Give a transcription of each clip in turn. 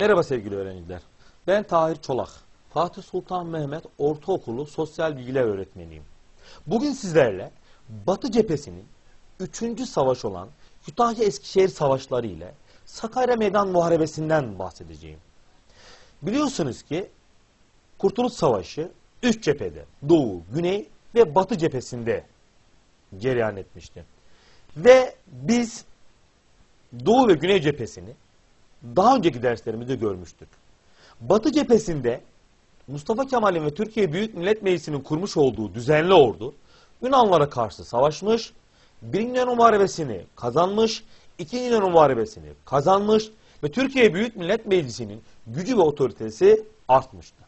Merhaba sevgili öğrenciler. Ben Tahir Çolak. Fatih Sultan Mehmet Ortaokulu Sosyal Bilgiler Öğretmeniyim. Bugün sizlerle Batı cephesinin 3. savaş olan Kütahya Eskişehir Savaşları ile Sakarya Meydan Muharebesi'nden bahsedeceğim. Biliyorsunuz ki Kurtuluş Savaşı 3 cephede Doğu, Güney ve Batı cephesinde cereyan etmişti. Ve biz Doğu ve Güney cephesini daha önceki derslerimizde görmüştük. Batı cephesinde Mustafa Kemal'in ve Türkiye Büyük Millet Meclisi'nin kurmuş olduğu düzenli ordu Yunanlara karşı savaşmış, Birinci Yunan Muharebesi'ni kazanmış, İkinci Yunan Muharebesi'ni kazanmış ve Türkiye Büyük Millet Meclisi'nin gücü ve otoritesi artmıştı.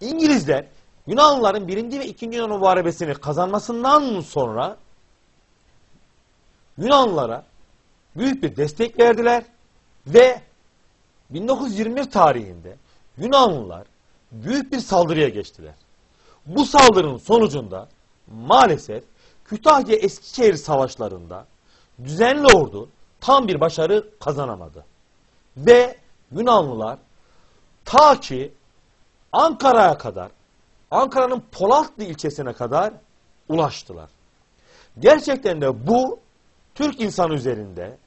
İngilizler Yunanlıların birinci ve ikinci Yunan Muharebesi'ni kazanmasından sonra Yunanlılara büyük bir destek verdiler ve 1921 tarihinde Yunanlılar büyük bir saldırıya geçtiler. Bu saldırının sonucunda maalesef Kütahya Eskişehir savaşlarında düzenli ordu tam bir başarı kazanamadı. Ve Yunanlılar ta ki Ankara'ya kadar, Ankara'nın Polatlı ilçesine kadar ulaştılar. Gerçekten de bu Türk insanı üzerinde,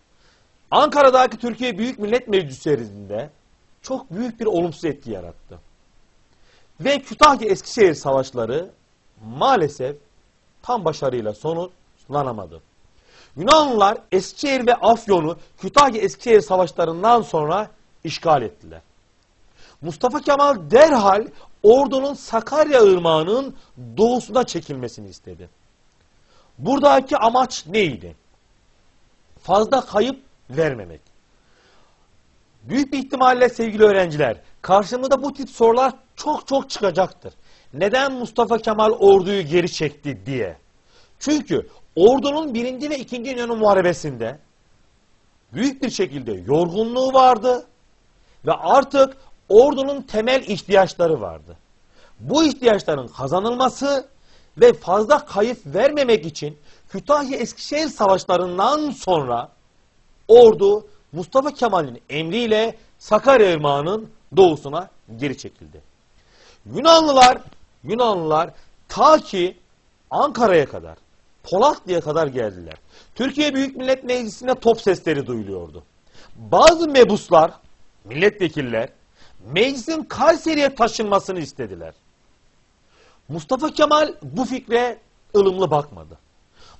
Ankara'daki Türkiye Büyük Millet Meclisi üzerinde çok büyük bir olumsuz etki yarattı. Ve Kütahya Eskişehir savaşları maalesef tam başarıyla sonuçlanamadı. Yunanlılar Eskişehir ve Afyon'u Kütahya Eskişehir savaşlarından sonra işgal ettiler. Mustafa Kemal derhal ordunun Sakarya Irmağı'nın doğusuna çekilmesini istedi. Buradaki amaç neydi? Fazla kayıp vermemek. Büyük bir ihtimalle sevgili öğrenciler karşımıza bu tip sorular çok çok çıkacaktır. Neden Mustafa Kemal orduyu geri çekti diye. Çünkü ordunun birinci ve ikinci İnönü Muharebesi'nde büyük bir şekilde yorgunluğu vardı ve artık ordunun temel ihtiyaçları vardı. Bu ihtiyaçların kazanılması ve fazla kayıp vermemek için Kütahya Eskişehir savaşlarından sonra ordu Mustafa Kemal'in emriyle Sakarya Irmağı'nın doğusuna geri çekildi. Yunanlılar Yunanlılar ta ki Ankara'ya kadar, Polatlı'ya kadar geldiler. Türkiye Büyük Millet Meclisi'ne top sesleri duyuluyordu. Bazı mebuslar, milletvekiller meclisin Kayseri'ye taşınmasını istediler. Mustafa Kemal bu fikre ılımlı bakmadı.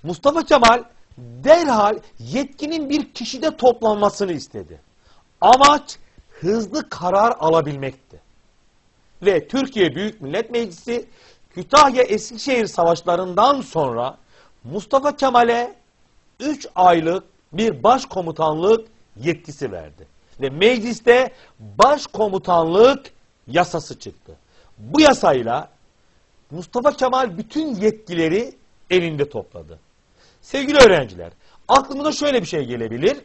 Mustafa Kemal derhal yetkinin bir kişide toplanmasını istedi. Amaç hızlı karar alabilmekti. Ve Türkiye Büyük Millet Meclisi Kütahya Eskişehir savaşlarından sonra Mustafa Kemal'e 3 aylık bir başkomutanlık yetkisi verdi. Ve mecliste başkomutanlık yasası çıktı. Bu yasayla Mustafa Kemal bütün yetkileri elinde topladı. Sevgili öğrenciler, aklımıza şöyle bir şey gelebilir.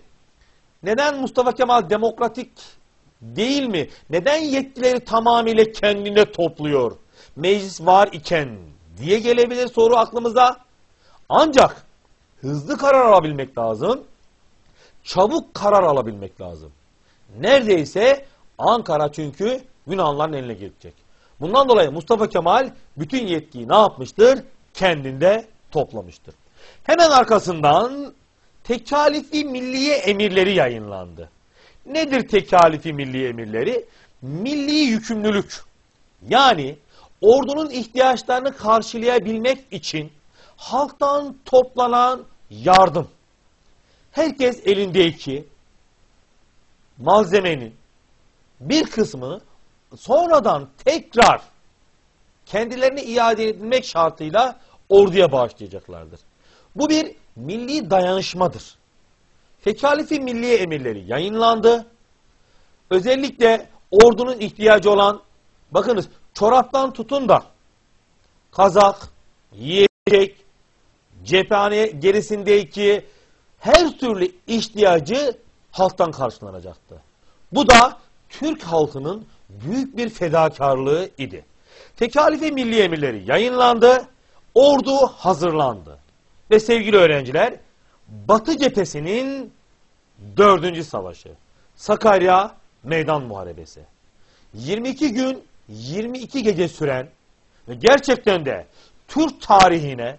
Neden Mustafa Kemal demokratik değil mi? Neden yetkileri tamamıyla kendine topluyor? Meclis var iken diye gelebilir soru aklımıza. Ancak hızlı karar alabilmek lazım. Çabuk karar alabilmek lazım. Neredeyse Ankara çünkü Yunanların eline geçecek. Bundan dolayı Mustafa Kemal bütün yetkiyi ne yapmıştır? Kendinde toplamıştır. Hemen arkasından tekalifi milliye emirleri yayınlandı. Nedir tekalifi milli emirleri? Milli yükümlülük. Yani ordunun ihtiyaçlarını karşılayabilmek için halktan toplanan yardım. Herkes elindeki malzemenin bir kısmını sonradan tekrar kendilerine iade edilmek şartıyla orduya bağışlayacaklardır. Bu bir milli dayanışmadır. Tekalifi milliye emirleri yayınlandı. Özellikle ordunun ihtiyacı olan bakınız çoraptan tutun da kazak, yiyecek, cephane gerisindeki her türlü ihtiyacı halktan karşılanacaktı. Bu da Türk halkının büyük bir fedakarlığı idi. Tekalifi milli emirleri yayınlandı, ordu hazırlandı. Ve sevgili öğrenciler, Batı cephesinin dördüncü savaşı, Sakarya Meydan Muharebesi. 22 gün 22 gece süren ve gerçekten de Türk tarihine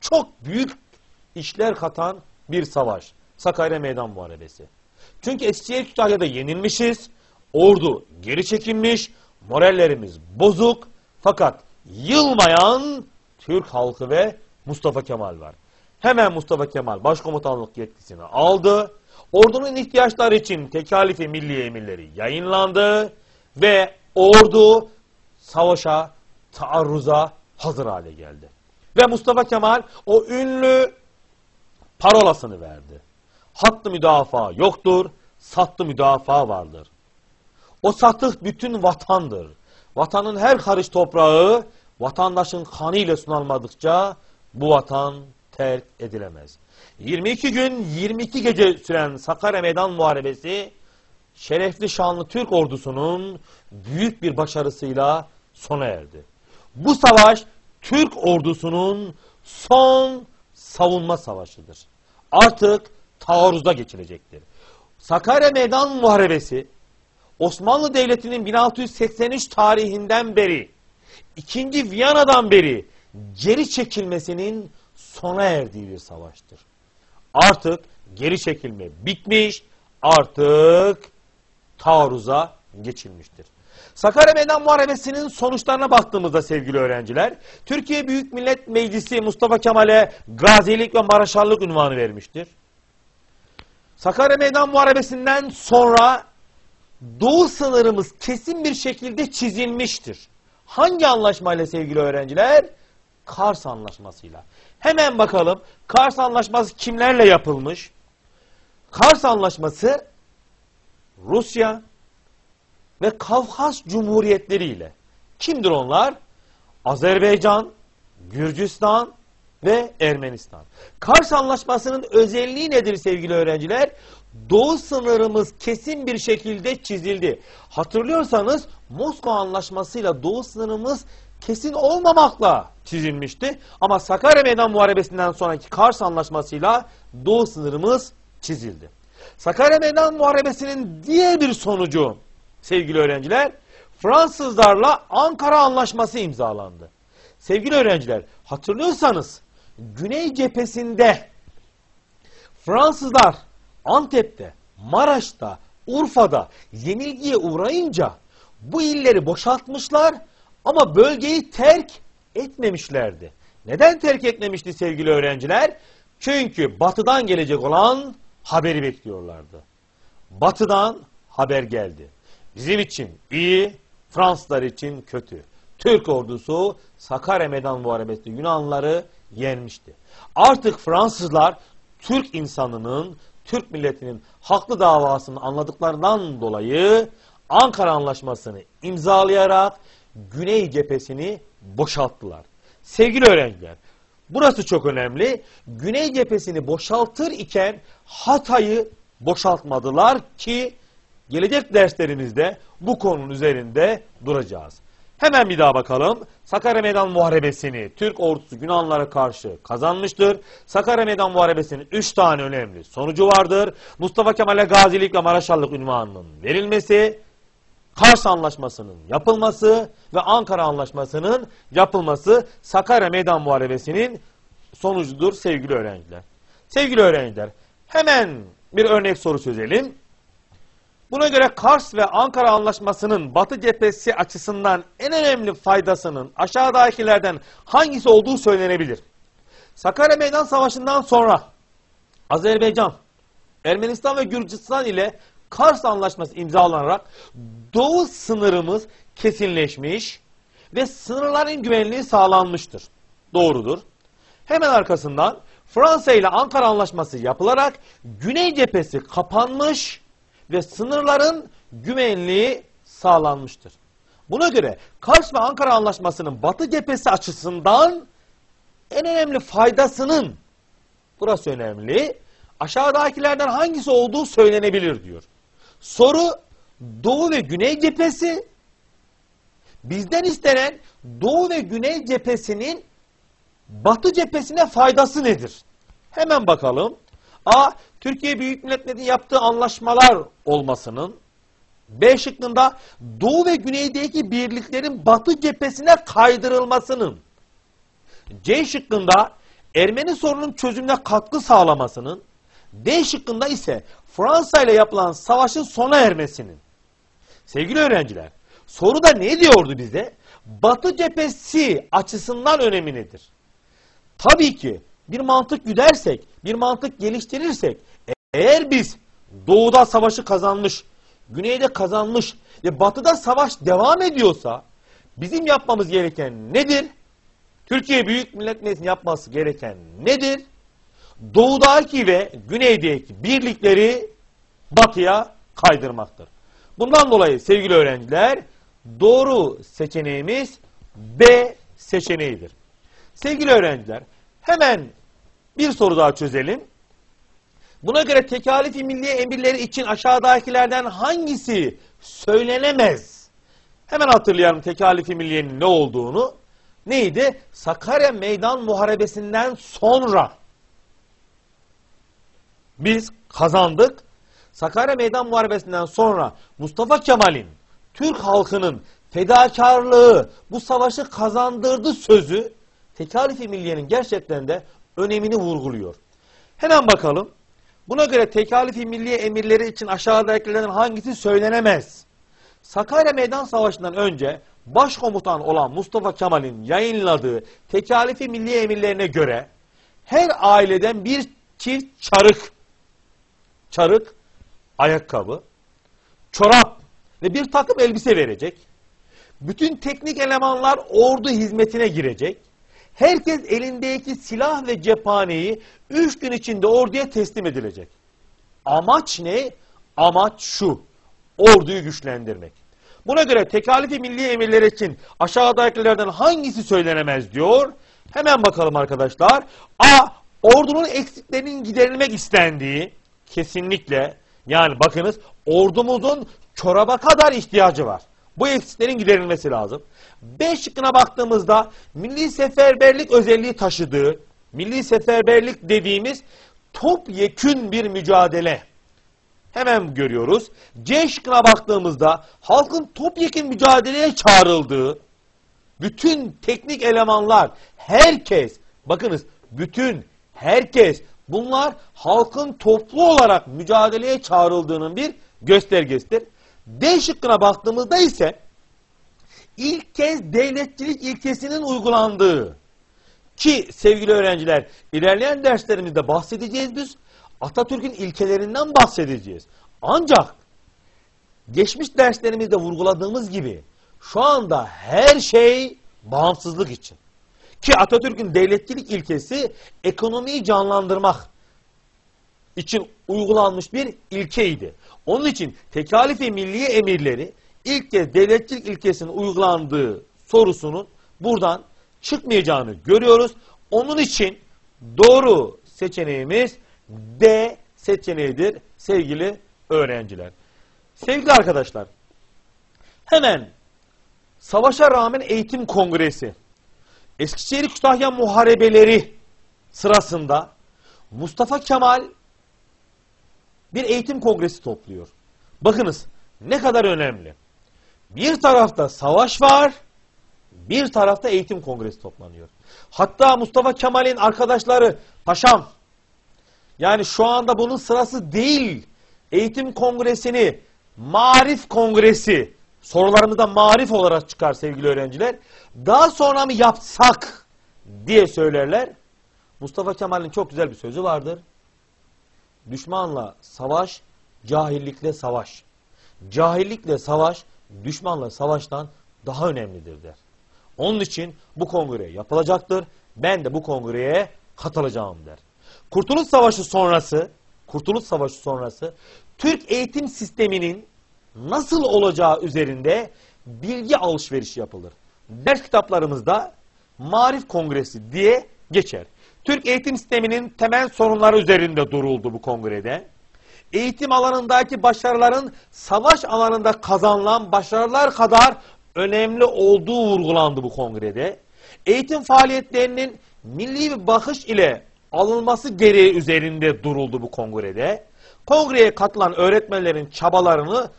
çok büyük işler katan bir savaş. Sakarya Meydan Muharebesi. Çünkü Eskişehir Kütahya'da yenilmişiz. Ordu geri çekilmiş. Morallerimiz bozuk. Fakat yılmayan Türk halkı ve Mustafa Kemal var. Hemen Mustafa Kemal başkomutanlık yetkisini aldı. Ordunun ihtiyaçları için tekalifi milli emirleri yayınlandı ve ordu savaşa, taarruza hazır hale geldi. Ve Mustafa Kemal o ünlü parolasını verdi. Hattı müdafaa yoktur, sattı müdafaa vardır. O satık bütün vatandır. Vatanın her karış toprağı vatandaşın kanıyla sunulmadıkça bu vatan terk edilemez. 22 gün 22 gece süren Sakarya Meydan Muharebesi şerefli şanlı Türk ordusunun büyük bir başarısıyla sona erdi. Bu savaş Türk ordusunun son savunma savaşıdır. Artık taarruza geçilecektir. Sakarya Meydan Muharebesi Osmanlı Devleti'nin 1683 tarihinden beri, 2. Viyana'dan beri geri çekilmesinin sona erdiği bir savaştır. Artık geri çekilme bitmiş, artık taarruza geçilmiştir. Sakarya Meydan Muharebesi'nin sonuçlarına baktığımızda sevgili öğrenciler, Türkiye Büyük Millet Meclisi Mustafa Kemal'e gazilik ve maraşallık unvanı vermiştir. Sakarya Meydan Muharebesi'nden sonra doğu sınırımız kesin bir şekilde çizilmiştir. Hangi anlaşmayla sevgili öğrenciler? Kars Anlaşması'yla. Hemen bakalım Kars Anlaşması kimlerle yapılmış? Kars Anlaşması Rusya ve Kafkas Cumhuriyetleri ile. Kimdir onlar? Azerbaycan, Gürcistan ve Ermenistan. Kars Anlaşması'nın özelliği nedir sevgili öğrenciler? Doğu sınırımız kesin bir şekilde çizildi. Hatırlıyorsanız Moskova Anlaşması'yla doğu sınırımız kesin olmamakla çizilmişti. Ama Sakarya Meydan Muharebesi'nden sonraki Kars Anlaşması'yla doğu sınırımız çizildi. Sakarya Meydan Muharebesi'nin diğer bir sonucu sevgili öğrenciler Fransızlarla Ankara Anlaşması imzalandı. Sevgili öğrenciler hatırlıyorsanız Güney cephesinde Fransızlar Antep'te, Maraş'ta, Urfa'da yenilgiye uğrayınca bu illeri boşaltmışlar ama bölgeyi terk etmemişlerdi. Neden terk etmemişti sevgili öğrenciler? Çünkü batıdan gelecek olan haberi bekliyorlardı. Batıdan haber geldi. Bizim için iyi, Fransızlar için kötü. Türk ordusu Sakarya Meydan Muharebesi'nde Yunanlıları yenmişti. Artık Fransızlar Türk insanının, Türk milletinin haklı davasını anladıklarından dolayı Ankara Anlaşması'nı imzalayarak Güney cephesini boşalttılar. Sevgili öğrenciler, burası çok önemli. Güney cephesini boşaltır iken Hatay'ı boşaltmadılar ki gelecek derslerimizde bu konunun üzerinde duracağız. Hemen bir daha bakalım. Sakarya Meydan Muharebesi'ni Türk ordusu Yunanlara karşı kazanmıştır. Sakarya Meydan Muharebesi'nin 3 tane önemli sonucu vardır. Mustafa Kemal'e gazilik ve maraşallık ünvanının verilmesi, Kars Anlaşması'nın yapılması ve Ankara Anlaşması'nın yapılması Sakarya Meydan Muharebesi'nin sonucudur sevgili öğrenciler. Sevgili öğrenciler hemen bir örnek soru çözelim. Buna göre Kars ve Ankara Anlaşması'nın Batı cephesi açısından en önemli faydasının aşağıdakilerden hangisi olduğu söylenebilir. Sakarya Meydan Savaşı'ndan sonra Azerbaycan, Ermenistan ve Gürcistan ile Kars Anlaşması imzalanarak doğu sınırımız kesinleşmiş ve sınırların güvenliği sağlanmıştır. Doğrudur. Hemen arkasından Fransa ile Ankara Anlaşması yapılarak Güney cephesi kapanmış ve sınırların güvenliği sağlanmıştır. Buna göre Kars ve Ankara Anlaşması'nın Batı cephesi açısından en önemli faydasının burası önemli. Aşağıdakilerden hangisi olduğu söylenebilir diyor. Soru Doğu ve Güney cephesi bizden istenen Doğu ve Güney cephesinin Batı cephesine faydası nedir? Hemen bakalım. A. Türkiye Büyük Millet Meclisi'nin yaptığı anlaşmalar olmasının. B şıkkında Doğu ve Güney'deki birliklerin Batı cephesine kaydırılmasının, C şıkkında Ermeni sorunun çözümüne katkı sağlamasının, D şıkkında ise Fransa ile yapılan savaşın sona ermesinin. Sevgili öğrenciler, soruda ne diyordu bize? Batı cephesi açısından önemi nedir? Tabii ki bir mantık güdersek, bir mantık geliştirirsek, eğer biz doğuda savaşı kazanmış, güneyde kazanmış ve batıda savaş devam ediyorsa bizim yapmamız gereken nedir? Türkiye Büyük Millet Meclisi'nin yapması gereken nedir? Doğudaki ve güneydeki birlikleri batıya kaydırmaktır. Bundan dolayı sevgili öğrenciler doğru seçeneğimiz B seçeneğidir. Sevgili öğrenciler hemen bir soru daha çözelim. Buna göre tekalifi milliye emirleri için aşağıdakilerden hangisi söylenemez? Hemen hatırlayalım tekalifi milliyenin ne olduğunu. Neydi? Sakarya Meydan Muharebesi'nden sonra biz kazandık. Sakarya Meydan Muharebesi'nden sonra Mustafa Kemal'in Türk halkının fedakarlığı bu savaşı kazandırdı sözü tekalifi milliyenin gerçekten de önemini vurguluyor. Hemen bakalım. Buna göre tekalifi milliye emirleri için aşağıdakilerden hangisi söylenemez? Sakarya Meydan Savaşı'ndan önce başkomutan olan Mustafa Kemal'in yayınladığı tekalifi milliye emirlerine göre her aileden bir çift çarık, çarık, ayakkabı, çorap ve bir takım elbise verecek. Bütün teknik elemanlar ordu hizmetine girecek. Herkes elindeki silah ve cephaneyi üç gün içinde orduya teslim edilecek. Amaç ne? Amaç şu. Orduyu güçlendirmek. Buna göre tekalifi milli emirler için aşağıdakilerden hangisi söylenemez diyor. Hemen bakalım arkadaşlar. A. Ordunun eksiklerinin giderilmek istendiği kesinlikle yani bakınız ordumuzun çoraba kadar ihtiyacı var. Bu eksiklerin giderilmesi lazım. B şıkkına baktığımızda milli seferberlik özelliği taşıdığı, milli seferberlik dediğimiz topyekün bir mücadele. Hemen görüyoruz. C şıkkına baktığımızda halkın topyekün mücadeleye çağrıldığı, bütün teknik elemanlar, herkes, bakınız bütün, herkes, bunlar halkın toplu olarak mücadeleye çağrıldığının bir göstergesidir. D şıkkına baktığımızda ise ilk kez devletçilik ilkesinin uygulandığı ki sevgili öğrenciler ilerleyen derslerimizde bahsedeceğiz biz Atatürk'ün ilkelerinden bahsedeceğiz. Ancak geçmiş derslerimizde vurguladığımız gibi şu anda her şey bağımsızlık için. Ki Atatürk'ün devletçilik ilkesi ekonomiyi canlandırmak için uygulanmış bir ilkeydi. Onun için tekalifi milliye emirleri ilk kez devletçilik ilkesinin uygulandığı sorusunun buradan çıkmayacağını görüyoruz. Onun için doğru seçeneğimiz D seçeneğidir sevgili öğrenciler. Sevgili arkadaşlar, hemen Savaşa Rağmen Eğitim Kongresi, Eskişehir Kütahya Muharebeleri sırasında Mustafa Kemal bir eğitim kongresi topluyor. Bakınız ne kadar önemli. Bir tarafta savaş var, bir tarafta eğitim kongresi toplanıyor. Hatta Mustafa Kemal'in arkadaşları paşam yani şu anda bunun sırası değil. Eğitim kongresini marif kongresi sorularımızda marif olarak çıkar sevgili öğrenciler. Daha sonra mı yapsak diye söylerler. Mustafa Kemal'in çok güzel bir sözü vardır. Düşmanla savaş, cahillikle savaş. Cahillikle savaş, düşmanla savaştan daha önemlidir der. Onun için bu kongre yapılacaktır. Ben de bu kongreye katılacağım der. Kurtuluş Savaşı sonrası, Kurtuluş Savaşı sonrası Türk eğitim sisteminin nasıl olacağı üzerinde bilgi alışverişi yapılır. Ders kitaplarımızda Marif Kongresi diye geçer. Türk eğitim sisteminin temel sorunları üzerinde duruldu bu kongrede. Eğitim alanındaki başarıların savaş alanında kazanılan başarılar kadar önemli olduğu vurgulandı bu kongrede. Eğitim faaliyetlerinin milli bir bakış ile alınması gereği üzerinde duruldu bu kongrede. Kongreye katılan öğretmenlerin çabalarını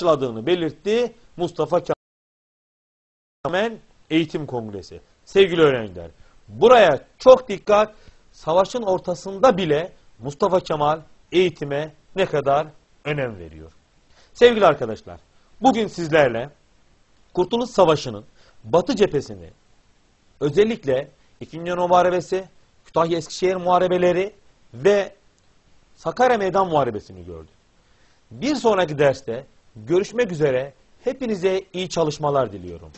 açıladığını belirtti Mustafa Kemal Eğitim Kongresi. Sevgili öğrenciler, buraya çok dikkat. Savaşın ortasında bile Mustafa Kemal eğitime ne kadar önem veriyor. Sevgili arkadaşlar, bugün sizlerle Kurtuluş Savaşı'nın Batı cephesini, özellikle İkinci Yunan Muharebesi, Kütahya Eskişehir Muharebeleri ve Sakarya Meydan Muharebesi'ni gördük. Bir sonraki derste görüşmek üzere hepinize iyi çalışmalar diliyorum.